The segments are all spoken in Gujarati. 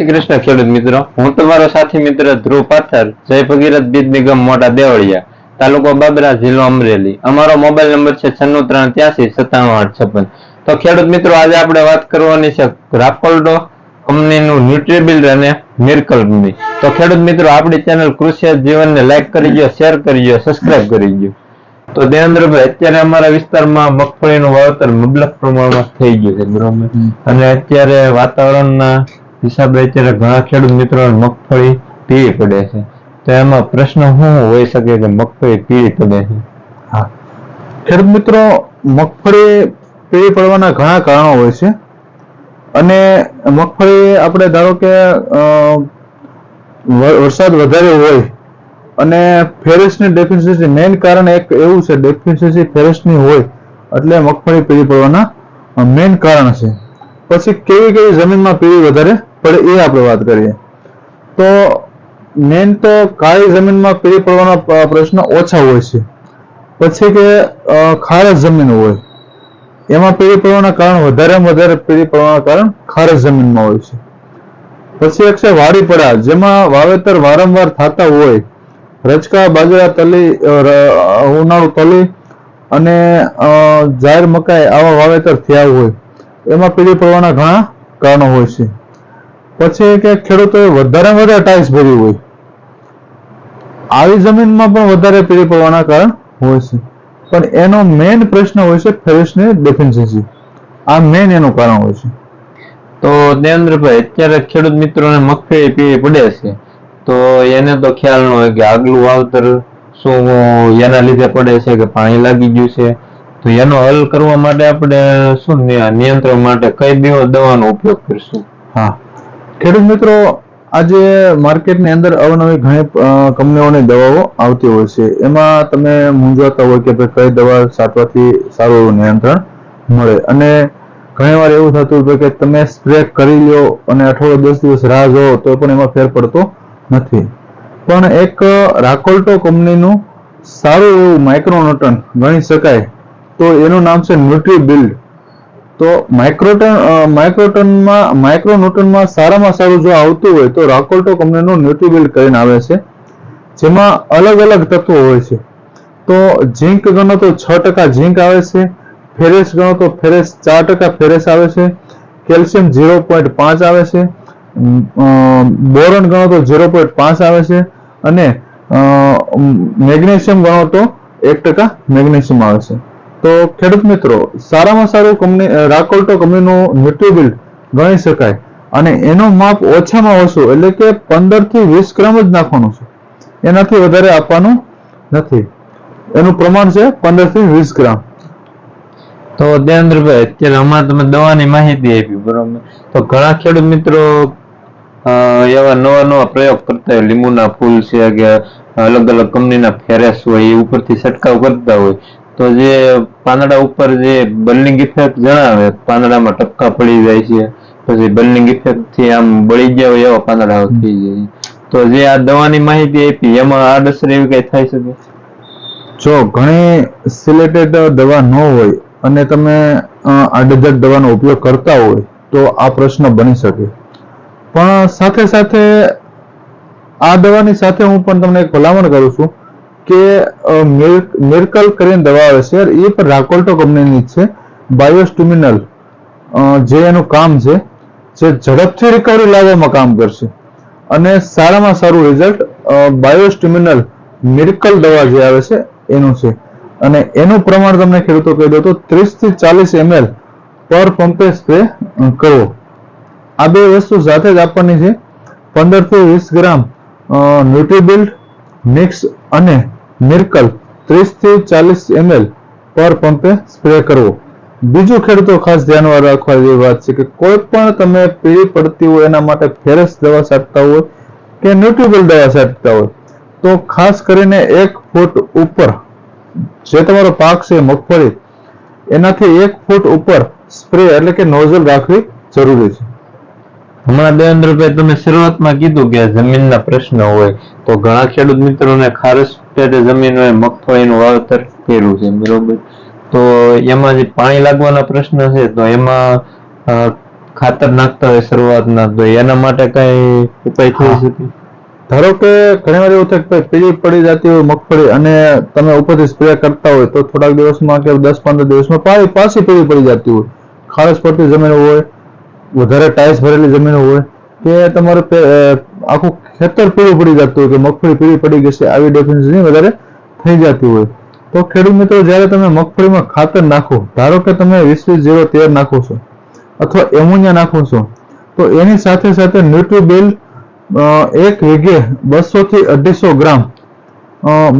શ્રી કૃષ્ણ ખેડૂત મિત્રો હું તમારો સાથી મિત્ર ધ્રુવ પાથર જય ભગીરથ બીજ નિગમ મોટા દેવળિયા તાલુકો બાબરા જિલ્લો અમરેલી. અમારો મોબાઈલ નંબર છે છન્નું ત્રણ ત્યાસી સત્તાણું આઠ છપ્પન. તો ખેડૂત મિત્રો આજે આપણે વાત કરવાની છે રાપોલ્ડો કંપનીનું ન્યુટ્રીબિલ્ડ અને મિરકલ કંપની. તો ખેડૂત મિત્રો આપણી ચેનલ કૃષિ જીવનને લાઈક કરી ગયો શેર કરી ગયો સબસ્ક્રાઇબ કરી ગયો તો દેવેન્દ્રભાઈ અત્યારે અમારા વિસ્તારમાં મગફળીનું વાવેતર મબલક પ્રમાણમાં થઈ ગયું છે બરોબર? અને અત્યારે વાતાવરણના હિસાબે અત્યારે ઘણા ખેડૂત મિત્રો મગફળી પીળી પડે છે. તો એમાં પ્રશ્ન શું હોઈ શકે કે મગફળી પીળી પડે છે? હા. ખેડૂત મિત્રો, મગફળી પીળી પડવાના ઘણા કારણો હોય છે. અને મગફળી આપણે ધારો કે વરસાદ વધારે હોય અને ફેરસની ડેફિશિયન્સી મેઇન કારણ એક એવું છે ડેફિશિયન્સી ફેરસની હોય એટલે મગફળી પીળી પડવાના મેઇન કારણ છે. પછી કેવી કેવી જમીનમાં પીળી વધારે? પડે એ આપણે વાત કરીએ. તો મેન તો કાળી જમીનમાં પીળી પડવાના પ્રશ્ન ઓછા હોય છે. પછી કે ખારસ જમીન હોય. એમાં પીળી પડવાના કારણ વધારેમાં વધારે પીળી પડવાના કારણ ખારસ જમીનમાં હોય છે. પછી એક છે વાડી પડા જેમાં વાવેતર વારંવાર થતા હોય. રચકા બાજરા, તલી ઉનાળુ તલી અને જાહેર મકાઈ આવા વાવેતર થયા હોય. એમાં પીળી પડવાના ઘણા કારણો હોય છે. પછી કે ખેડૂતોએ વધારે વધારે ટાઈલ્સ ભરી હોય. આવી જમીનમાં પણ વધારે પીળી પડવાના કારણ હોય છે. પણ એનો મેઇન પ્રશ્ન હોય છે ફેરસની ડેફિશિયન્સી આ મેઇન એનું કારણ હોય છે. તો દેવેન્દ્રભાઈ અત્યારે ખેડૂત મિત્રોને મગફળી પીળી પડે છે. તો એને તો ખ્યાલ ન હોય કે આગલું વાવતર શું એના લીધે પડે છે કે પાણી લાગી ગયું છે. તો એનો હલ કરવા માટે આપણે શું નિયંત્રણ માટે કઈ દેવો દવાનો ઉપયોગ કરીશું? હા. ખેડૂત મિત્રો, આજે માર્કેટની અંદર અવનવી ઘણી કંપનીઓની દવાઓ આવતી હોય છે. એમાં તમે મૂંઝવતા હોય કે ભાઈ કઈ દવા છાંટવાથી સારું એવું નિયંત્રણ મળે. અને ઘણીવાર એવું થતું હોય કે તમે સ્પ્રે કરી લો અને અઠવાડિયે દસ દિવસ રાહ જોવો તો પણ એમાં ફેર પડતો નથી. પણ એક રાકોલ્ટો કંપનીનું સારું એવું માઇક્રોન્યુટન ગણી શકાય, તો એનું નામ છે ન્યુટ્રી બિલ્ડ તો માઇક્રોટન માઇક્રોટનમાં માઇક્રોન્યુટનમાં સારામાં સારું જો આવતું હોય તો રાકોલ્ટો કંપનીનું ન્યુટ્રીબિલ્ડ કરીને આવે છે. જેમાં અલગ અલગ તત્વો હોય છે. તો ઝીંક ગણો તો છ ટકા ઝીંક આવે છે. ફેરેસ ગણો તો ફેરેસ ચાર ટકા ફેરેસ આવે છે. કેલ્શિયમ ઝીરો પોઈન્ટ પાંચ આવે છે. બોરોન ગણો તો ઝીરો પોઈન્ટ પાંચ આવે છે. અને મેગ્નેશિયમ ગણો તો એક ટકા મેગ્નેશિયમ આવે છે. તો ખેડૂત મિત્રો, સારામાં સારું કંપની રાકોલ્ટો કંપનીનું ન્યુટ્રીબિલ્ડ ગણી શકાય. અને એનો માપ ઓછામાં ઓછું, એટલે કે પંદરથી વીસ ગ્રામ જ નાખવાનું છે. એનાથી વધારે આપવાનું નથી. એનું પ્રમાણ છે પંદરથી વીસ ગ્રામ. તો દેવેન્દ્રભાઈ, અત્યારે હમણાં તમે દવાની માહિતી આપી, બરોબર? તો ઘણા ખેડૂત મિત્રો એવા નવા નવા પ્રયોગ કરતા હોય, લીંબુના ફૂલ છે, કે અલગ અલગ કંપનીના ફેરેસ હોય, એ ઉપરથી છંટકાવ કરતા હોય. તો જે પાંદડા ઉપર જે બર્નિંગ ઇફેક્ટ જણાવે, પાંદડામાં ટપકા પડી જાય છે, પછી બર્નિંગ ઇફેક્ટથી આમ બળી ગયા હોય એવા પાંદડા થઈ જાય તો જે આ દવાની માહિતી આપી, એમાં આડઅસર એવી કઈ થઈ શકે? જો, ઘણી સિલેક્ટેડ દવા ન હોય અને તમે આડેધડ દવાનો ઉપયોગ કરતા હોય, તો આ પ્રશ્ન બની શકે. પણ સાથે સાથે આ દવાની સાથે હું પણ તમને એક ભલામણ કરું છું. કે મિરકલ કરીને દવા આવે છે. એ પણ રાકોલ્ટો કંપનીની છે. બાયોસ્ટિમિનલ જે એનું કામ છે, જે ઝડપથી રિકવરી લાવવામાં કામ કરશે. અને સારામાં સારું રિઝલ્ટ બાયોસ્ટિમિનલ મિરકલ દવા જે આવે છે, એનું છે. અને એનું પ્રમાણ તમને ખેડૂતો કહી દો તો ત્રીસથી ચાલીસ એમએલ પર પંપે સ્પ્રે કરવો. આ બે વસ્તુ સાથે જ આપવાની છે પંદરથી વીસ ગ્રામ ન્યુટ્રીબિલ્ડ મિક્સ અને મિરકલ ત્રીસથી ચાલીસ એમએલ પર પંપે સ્પ્રે કરવો. બીજું ખેડૂતો ખાસ ધ્યાનમાં રાખવા જેવી વાત છે કે કોઈ પણ તમે પીળી પડતી હોય એના માટે ફેરસ દવા છાંટતા હોય કે ન્યુટ્રીબિલ દવા છાંટતા હોય, તો ખાસ કરીને એક ફૂટ ઉપર જે તમારો પાક છે મગફળી, એનાથી એક ફૂટ ઉપર સ્પ્રે એટલે કે નોઝલ રાખવી જરૂરી છે. હમણાં દેવેન્દ્રભાઈ તમે શરૂઆતમાં કીધું કે જમીનના પ્રશ્ન હોય, તો ઘણા ખેડૂત મિત્રોને ખારસ પેટે જમીન હોય મગફળીનું વાવેતર કર્યું છે બરોબર. તો એમાં જે પાણી લાગવાના પ્રશ્ન છે તો એમાં ખાતર નાખતા હોય શરૂઆતના તો એના માટે કઈ ઉપાય થઈ શકે? ધારો કે ઘણી વાર એવું થાય કે પીળી પડી જતી હોય મગફળી અને તમે ઉપરથી સ્પ્રે કરતા હોય તો થોડાક દિવસમાં કે દસ પંદર દિવસમાં પાણી પાછી પીળી પડી જતી હોય. ખારસ પડતી જમીન હોય વધારે ટાઇલ્સ ભરેલી જમીન હોય કે તમારે આખું ખેતર પીળું પડી જતું હોય કે મગફળી પીળી પડી ગઈ છે, આવી ડેફિનેશન વધારે થઈ જતી હોય. તો ખેડૂત મિત્રો, જ્યારે તમે મગફળીમાં ખાતર નાખો, ધારો કે તમે વીસ વીસ જેવો તેર નાખો છો, અથવા એમોનિયા નાખો છો, તો એની સાથે સાથે ન્યુટ્રીબેલ એક વીઘે બસો થી અઢીસો ગ્રામ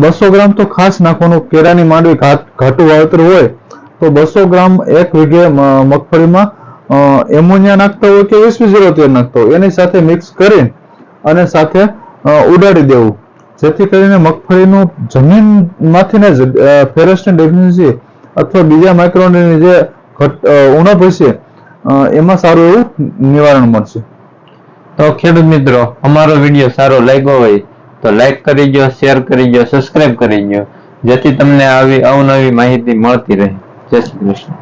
બસો ગ્રામ તો ખાસ નાખવાનું કેળાની માંડવી ઘાટું વાવેતર હોય, તો બસો ગ્રામ એક વીઘે મગફળીમાં એમોનિયા નાખતા હોય કે વીસ વીસ જીરો તેલ નાખતા હોય, એની સાથે મિક્સ કરી અને સાથે ઉડાડી દેવું. જેથી કરીને મગફળીનું જમીનમાંથી જ ફેરસની ડેફિશિયન્સી અથવા બીજા માઇક્રોની જે ઉણપ હશે એમાં સારું એવું નિવારણ મળશે. તો ખેડૂત મિત્રો, અમારો વીડિયો સારો લાગ્યો હોય તો લાઈક કરી દો શેર કરી દો સબસ્ક્રાઇબ કરી દો જેથી તમને આવી અવનવી માહિતી મળતી રહે. જય શ્રી કૃષ્ણ.